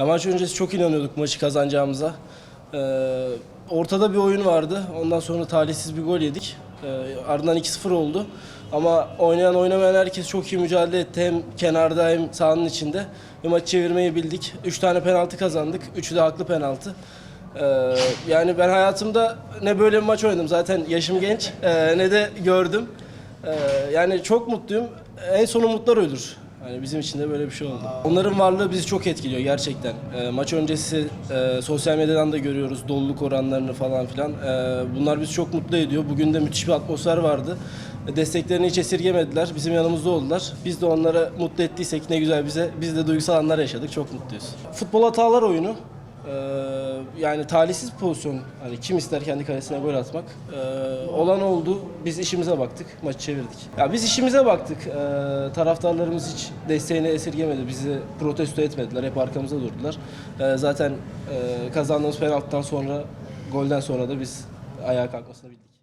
Ya maç öncesi çok inanıyorduk maçı kazanacağımıza. Ee, ortada bir oyun vardı. Ondan sonra talihsiz bir gol yedik. Ee, ardından 2-0 oldu. Ama oynayan oynamayan herkes çok iyi mücadele etti. Hem kenarda hem sahanın içinde. Ve maçı çevirmeyi bildik. 3 tane penaltı kazandık. Üçü de haklı penaltı. Ee, yani ben hayatımda ne böyle bir maç oynadım. Zaten yaşım genç. ee, ne de gördüm. Ee, yani çok mutluyum. En sonu mutlar ölür. Yani bizim için de böyle bir şey oldu. Onların varlığı bizi çok etkiliyor gerçekten. Ee, maç öncesi e, sosyal medyadan da görüyoruz doluluk oranlarını falan filan. Ee, bunlar bizi çok mutlu ediyor. Bugün de müthiş bir atmosfer vardı. E, Desteklerini hiç esirgemediler. Bizim yanımızda oldular. Biz de onları mutlu ettiysek ne güzel bize. Biz de duygusal anlar yaşadık. Çok mutluyuz. Futbol hatalar oyunu. Ee, yani talihsiz pozisyon. Hani kim ister kendi kalesine gol atmak. Ee, olan oldu. Biz işimize baktık. Maçı çevirdik. Ya biz işimize baktık. Ee, taraftarlarımız hiç desteğini esirgemedi. Bizi protesto etmediler. Hep arkamızda durdular. Ee, zaten e, kazandığımız penaltıdan sonra, golden sonra da biz ayağa kalkmasını bildik.